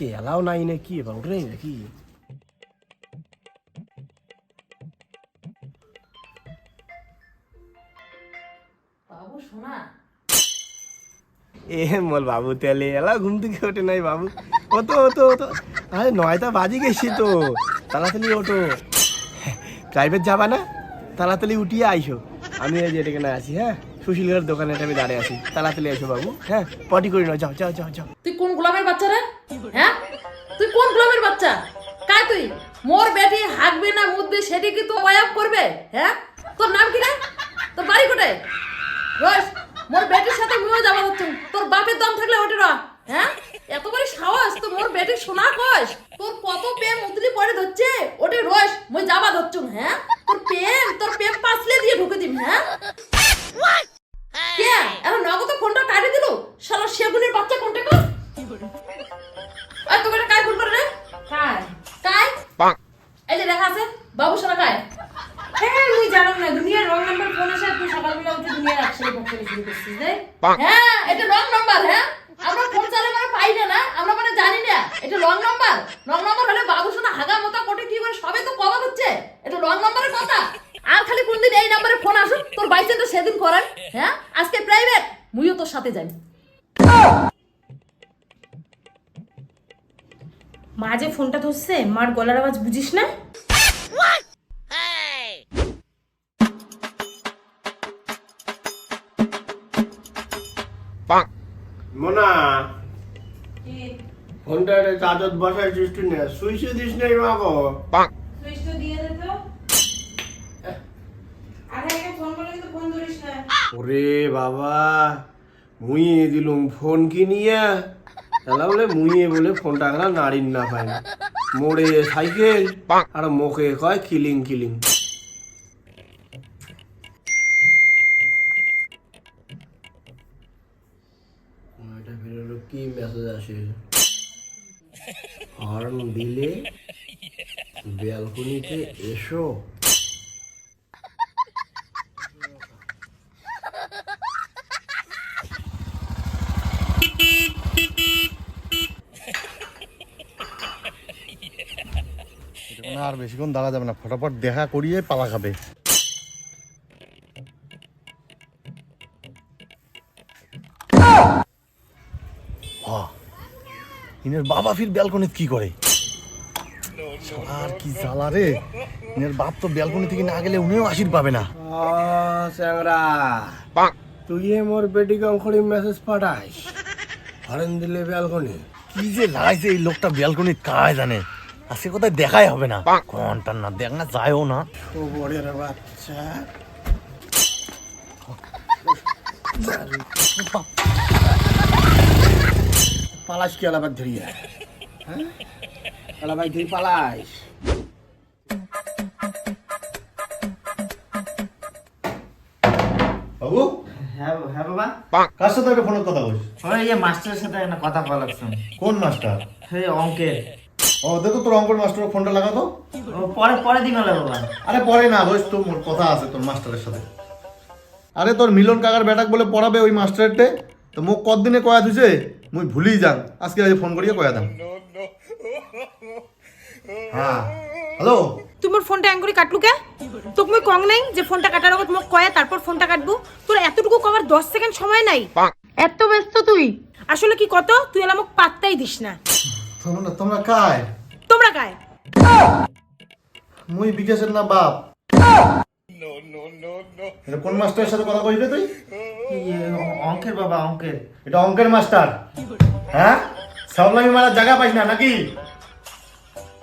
আজকে এলাও নাই না কি এবার উঠে নাকি? এ মোর বাবু তেলে এলা ঘুম থেকে ওঠে নাই বাবু। ও তো ও তো ও তো আরে নয়টা বাজি গেছি তো। তাড়াতাড়ি ওঠো। প্রাইভেট যাবা না? তাড়াতাড়ি উঠিয়ে আইসো। আমি এই যে এটাকে না আছি হ্যাঁ? সুশীলের দোকানে আমি দাঁড়িয়ে আছি। তাড়াতাড়ি এসো বাবু হ্যাঁ? পটি করে নাও, যাও যাও যাও যাও। তুই কোন গোলামের বাচ্চা রে? হ্যাঁ? তুই কোন গোলামের বাচ্চা? কাই তুই? মোর বেটি হাঁকবে না মুদবে সেটি কি তো ওয়াপ করবে? হ্যাঁ? তোর নাম কি রে? তোর বাড়ি কোথায়? রোজ মোর বেটির সাথে মুইও যাবা হচ্ছে। তোর বাপের দম থাকলে ওঠে না। হ্যাঁ? এত করে সাহস, তো মোর বেটি শোনা কস। তোর কত প্রেম উতলি পড়ে ধরছে? ওটে রোজ না দুনিয়ার রং নাম্বার ফোন আসে তুই সকালবেলা উঠে দুনিয়ার করে শুরু করছিস রে হ্যাঁ এটা রং নাম্বার হ্যাঁ? আমরা ফোন চালে মানে পাই না না আমরা মানে জানি না এটা রং নাম্বার রং নাম্বার হলে বাবু শোনা হাগা মতো কোটে কি করে সবে তো কভার হচ্ছে। এটা রং নাম্বারের কথা। আর খালি কোনদিন এই নাম্বারে ফোন আসুক তোর সেদিন করেন হ্যাঁ? আজকে প্রাইভেট মুইও তোর সাথে যাই। মা যে ফোনটা ধরছে মার গলার আওয়াজ বুঝিস না? মোনা। ফোনটা চাদত বসায় চেষ্টা নে সুইচে দিস নাই মা গো সুইচটা দিয়ে দে তো। আরে আগে ফোন করলে কিন্তু ফোন ধরিস না। ওরে বাবা মুইয়ে দিলুম ফোন কিনিয়া তাহলে বলে মুইয়ে বলে ফোনটা না নাড়িন না পাই মোড়ে সাইকেল আর মুখে কয় কিলিং কিলিং হর্ন দিলে ব্যালকনিতে এসো। আর বেশিক্ষণ দাঁড়া যাবে না। ফটাফট দেখা করিয়ে পালা খাবে। ইনের বাবা ফির ব্যালকনিতে কি করে? আর কি জ্বালা রে। ইনের বাপ তো ব্যালকনি থেকে না গেলে উনিও আশির পাবে না। স্যাংরা। তুই মোর বেটি কম মেসেজ পাঠাইস হরেন দিলে ব্যালকনি। কি যে লাগাইছে এই লোকটা ব্যালকনি কায় জানে? আজকে কোথায় দেখাই হবে না। ঘণ্টার না দেখ না যায়ও না। খবরের বাচ্চা। পালাস কি আলাবার ধরিয়া হ্যাঁ? আলাবাই ধরি পালাইস বাবু? হ্যাঁ হ্যাঁ বাবা। কার সাথে একটা ফোনের কথা বলিস ওই যে মাস্টারের সাথে একটা কথা বলা লাগছে। কোন মাস্টার? সেই অঙ্কের। ও দেখো তোর অঙ্কন মাস্টার ফোনটা পরে পরে দিন বাবা। আরে পরে না রোজ তো মোর কথা আছে তোর মাস্টারের সাথে। আরে তোর মিলন কাকার বেটাক বলে পড়াবে ওই মাস্টারটে তো মোক কতদিনে কয়া দিছে? মুই ভুলি যাং। আজকে আজ ফোন করিয়ে কয়া দাম। হ্যাঁ হ্যালো তুই মোর ফোনটা অ্যাঙ্গুরি কাটলু কে? তোকে মুই কং নাই যে ফোনটা কাটার আগত মোক কয়া তারপর ফোনটা কাটবো। তোর এতটুকু কভার দশ সেকেন্ড সময় নাই। এত ব্যস্ত তুই? আসলে কি কত? তুই এলা মোক পাত্তাই দিস না। তোমরা তোমরা কায় তোমরা কায় মুই বিকাশের না বাপ। এটা কোন মাস্টারের সাথে কথা কইলে তুই? ইয়ে, অঙ্কের বাবা অঙ্কের। এটা অঙ্কের মাস্টার। হ্যাঁ? সাবলামি মারার জায়গা পাইস না নাকি?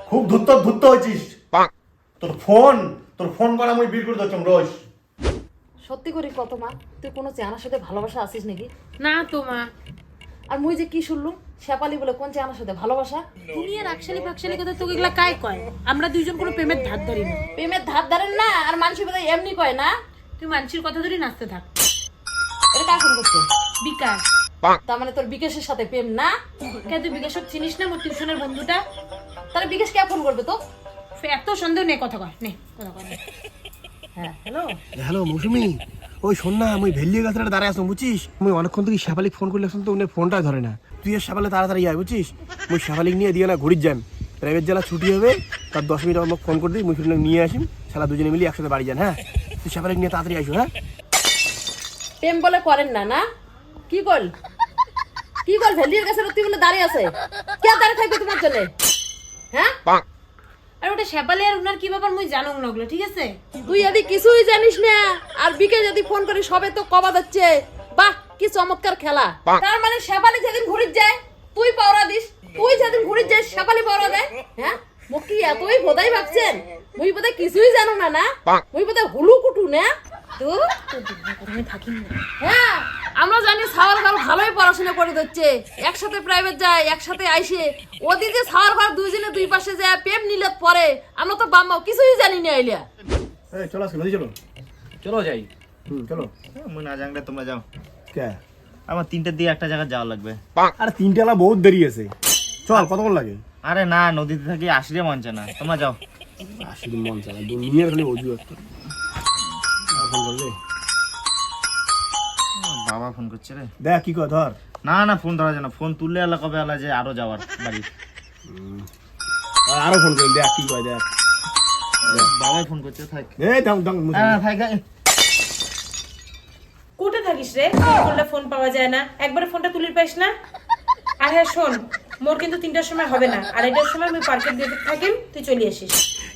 খুব ধূর্ত ধূর্ত হয়েছিস। তোর ফোন তোর ফোন করা মুই বিল করে দিচ্ছ রোজ। সত্যি করি কত মা তুই কোনো চেহানার সাথে ভালোবাসা আসিস নাকি? না তো মা। আর মুই যে কি শুনলুম শেপালি বলে কোন চেহানার সাথে ভালোবাসা? দুনিয়ার আকশালি ফাকশালি কথা তোকে এগুলা কায় কয়? আমরা দুইজন কোনো প্রেমের ধার ধরি না। প্রেমের ধার ধারেন না আর মানুষ বোধহয় এমনি কয় না। তুই মানুষের কথা ধরে নাচতে থাক। এটা কার ফোন করছে? বিকাশ। তার মানে তোর বিকাশের সাথে প্রেম না? কেন তুই বিকাশক চিনিস না মোর টিউশনের বন্ধুটা? তাহলে বিকাশ কে ফোন করবে তো এত সন্দেহ নেই কথা কয় নে কথা কয় হ্যাঁ হ্যালো? হ্যালো মৌসুমি। ওই শোন না আমি ভেল্লি গাছ দাঁড়ায় আসো বুঝছিস? মুই অনেকক্ষণ থেকে শেফালিক ফোন করলে তো উনি ফোনটা ধরে না। তুই আর শেফালে তাড়াতাড়ি আয় বুঝছিস? মুই শেফালিক নিয়ে দিয়ে না ঘুরির যাম প্রাইভেট জেলা ছুটি হবে তার দশ মিনিট আমাকে ফোন করে দিই মুই ফিরে নিয়ে আসিম। সালা দুজনে মিলে একসাথে বাড়ি যান হ্যাঁ? তুই শেফালিক নিয়ে তাড়াতাড়ি আসো হ্যাঁ? প্রেম বলে করেন না না? কি বল? কি বল ভেলির কাছে তুই বলে দাঁড়িয়ে আছে? কে দাঁড়িয়ে থাকবে তোমার জন্য? হ্যাঁ? আর ওটা শেপালি আর ওনার কি ব্যাপার মুই জানো না ওগুলো ঠিক আছে? তুই যদি কিছুই জানিস না। আর বিকে যদি ফোন করি সবে তো কবা দিচ্ছে বাহ কি চমৎকার খেলা। তার মানে শেফালি যেদিন ঘুরির যায় তুই পাওরা দিস। তুই যেদিন ঘুরির যায় শেফালি পাওরা দেয়। হ্যাঁ? মোক কি এতই বোধাই ভাবছেন? মুই বোধহয় কিছুই জানো না না? মুই বোধহয় হুলু কুটু না তো আমি থাকি না হ্যাঁ। আমরা জানি সাওয়ার ঘর ভালোই পড়াশোনা করে দিচ্ছে একসাথে প্রাইভেট যায় একসাথে আইসে। ওদিকে সাওয়ার ঘর দুইজনে দুই পাশে যায় প্রেম নিলে পরে। আমরা তো বাম্মা কিছুই জানি না আইলিয়া এই চলো নদী চলো। চলো যাই। হুম চলো। মুই না জানলে তোমরা যাও। কে? আমার তিনটের দিয়ে একটা জায়গা যাওয়া লাগবে। আরে তিনটে বেলা বহুত দেরি আছে। চল কতক্ষণ লাগে? আরে না নদীতে থাকি আসলে মন চায় না। তোমরা যাও। দিন মন চালা দুনিয়ার খালি অজু একটা। এখন বললে বাবা ফোন করছে রে। দেখ কি কর ধর। না না ফোন ধরা যায় না। ফোন তুললে এলা কবে এলা যে আরও যাওয়ার বাড়ি। আরও ফোন করি দেখ কি কয় দেখ। বাবাই ফোন করছে থাক। এই দাম দাম না না, থাক থাক। কোটে থাকিস রে? ফোন করলে ফোন পাওয়া যায় না। একবারে ফোনটা তুলির পাইস না? আর হ্যাঁ শোন মোর কিন্তু তিনটার সময় হবে না। আর আড়াইটার সময় আমি পার্কের দিকে থাকিম তুই চলে আসিস।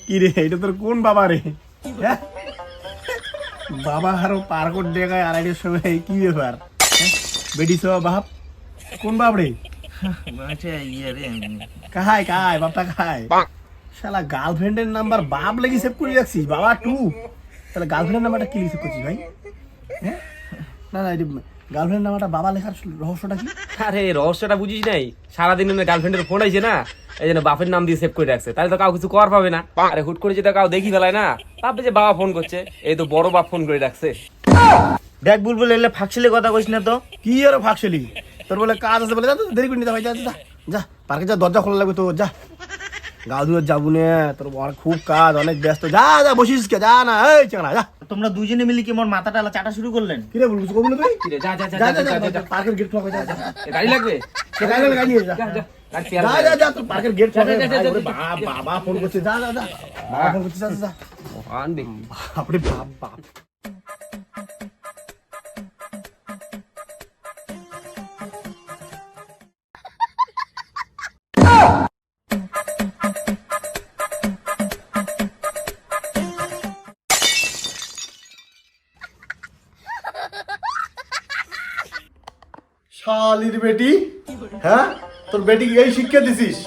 কি রে এটা তোর কোন বাবা রে? হ্যাঁ? বাবা আরও পার করে দেখায় আড়াইটের সময় কি ব্যাপার? বেটি বেডি সব বাপ? কোন বাপ রে? ইয়ে রে কাহায় কাহায় বাপটা কাহায়? শালা গার্লফ্রেন্ডের নাম্বার বাপ লেগে সেভ করে রাখছিস বাবা টু তাহলে গার্লফ্রেন্ডের নাম্বারটা কি লিখে করছিস ভাই? হ্যাঁ? না না গার্লফ্রেন্ড নাম্বারটা বাবা লেখার রহস্যটা কি? আরে রহস্যটা বুঝিস নাই? সারাদিন গার্লফ্রেন্ডের ফোন আইছে না? এই জন্য বাপের নাম দিয়ে সেভ করে রাখছে। তাহলে তো কাউ কিছু কর পাবে না। আরে হুট করে যেটা কাউ দেখি ফেলায় না ভাববে যে বাবা ফোন করছে। এই তো বড় বাপ ফোন করে রাখছে। দেখ বুলবুল এলে ফাঁকছিলে কথা কইস না তো। কি আর ফাঁকশালি? তোর বলে কাজ আছে বলে যা দেরি করে নিতে ভাই যা যা যা পার্কে যা দরজা খোলা লাগবে তো যা। গা ধুয়ে যাব নে তোর অনেক খুব কাজ অনেক ব্যস্ত যা যা বসিস কে যা না এই চেঙ্গা যা তোমরা দুজনে মিলে কি মোর মাথাটা চাটা শুরু করলেন কি রে বলবি কবুল তুই কি রে, যা যা যা যা। পার্কের গেট খোলা যা গাড়ি লাগবে গাড়ি গাড়ি যা যা, যা, যা যা তোর পার্কের গেট খোলা বাবা ফোন করছে যা যা যা বাবা ফোন করছে যা যা, মহান ব্যক্তি। বাপরে বাপ বাপ বেটি? হ্যাঁ? তোর বেটি এই শিক্ষা দিছিস?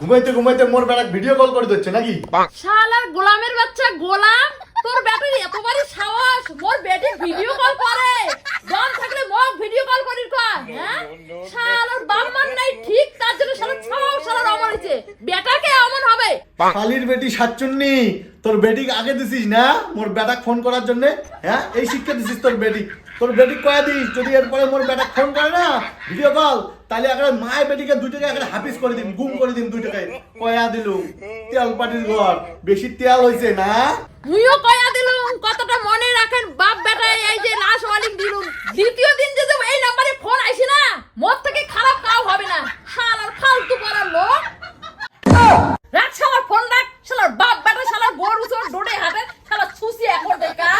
ঘুমাইতে ঘুমাইতে মোর ভিডিও কল করে দিচ্ছে নাকি? শালার গোলামের বাচ্চা গোলাম তোর ব্যাটারি এতবারই সাহস মোর বেটি ভিডিও কল করে। জন থাকলে মোক ভিডিও কল করির কয় হ্যাঁ? শালার বাম্মান নাই ঠিক তার জন্য শালা ছাও শালার বেটাকে অমন হবে। শালির বেটি সাতচুন্নি তোর বেটিকে আগে দিছিস না? মোর বেটাক ফোন করার জন্য হ্যাঁ? এই শিক্ষা দিছিস তোর বেটি। তোর বেটি কয়া দিস যদি এরপরে মোর বেটাক ফোন করে না ভিডিও কল তাহলে একটা মায়ের বেটিকে দুই টাকা একটা হাফিস করে দিন গুম করে দিন দুই টাকায় কয়া দিলু তেল পাটির ঘর বেশি তেল হয়েছে না? মুইও কয়া দিলুম কতটা মনে রাখেন বাপ বেটা এই যে লাশ ওয়ালিং দিলুম। দ্বিতীয় দিন যদি এই নাম্বারে ফোন আইছে না মোর থেকে খারাপ কাউ হবে না। শালার ফালতু করার লোক। রাখ শালার ফোন রাখ শালার বাপ বেটা শালার গরু চোর ডোডে হাতে শালার ছুসি এখন দেখা।